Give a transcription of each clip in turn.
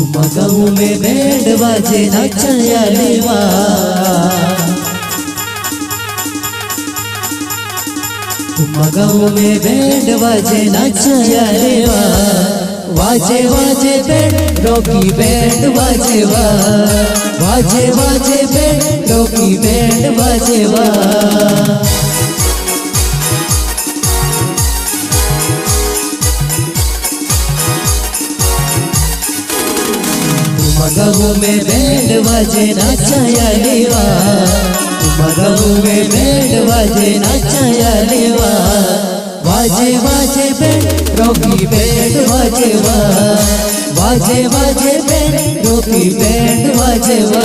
मगऊ में बैंड बाजे नचया लेवा मगऊ में बैंड बाजे नचया लेवा वाजे वाजे बैंड रोकी बैंड बाजे वा। वाजे वाजे बैंड रोकी बैंड बाजे वा। मगहू में बैंड बजे नचाया लेवा। मगहू में बैंड बजे नचाया लेवा। बाजे बाजे बैंड रोकी बैंड बाजे वा बाजे बाजे बैंड रोकी बैंड बाजे वा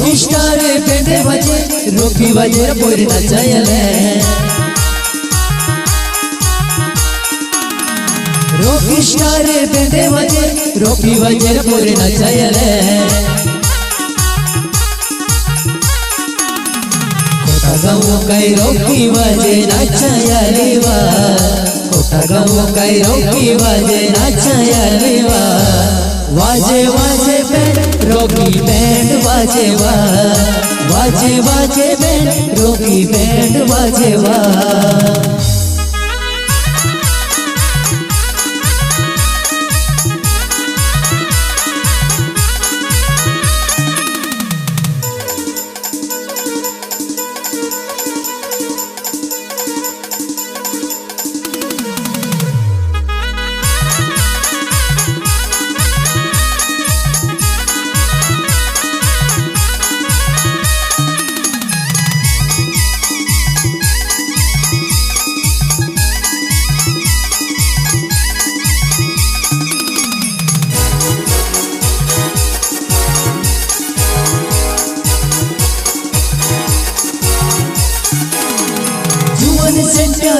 स्टार बैंड बजे, रोकी बजे पूरी नचायले रोकी स्टार बैंड बजे, रोकी बजे पूरी गाँव कई रोकी बजे कोटा गाँव कई रोकी बजे नचायले वा वाजे वाजे बैंड रोकी बैंड वाजे वा वाजे वाजे बैंड रोकी बैंड वाजे वा।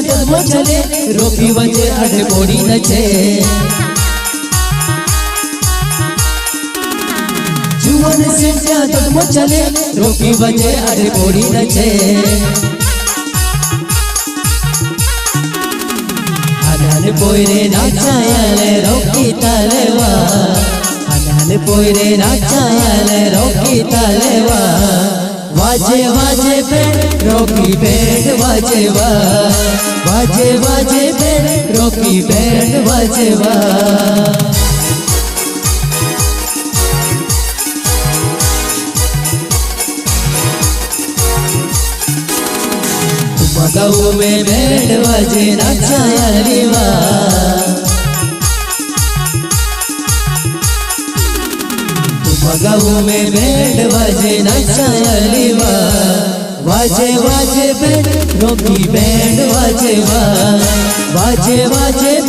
ददमो चले रोकी वजे अडे बोडी नचे। जुवन सेंट्या ददमो चले रोकी वजे अडे बोडी नचे। अनान पोयरे नाचायले रोकी तालेवा। अनान पोयरे नाचायले रोकी तालेवा। वाजे वाजे बैंड रोकी बैंड वाजे वाजे वाजे बैंड रोकी बैंड वाजे, वा। मगऊ में बैंड बजे नचाया रेवा मगऊ में बैंड बजे नचाया रेवा वाजे वाजे बैंड रोकी बैंड वाजे वा वाजे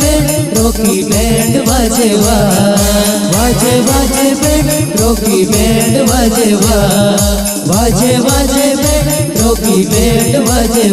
बैंड रोकी बैंड वाजे वा वाजे बैंड रोकी बैंड वाजे वा वाजे बैंड रोकी बैंड वाजे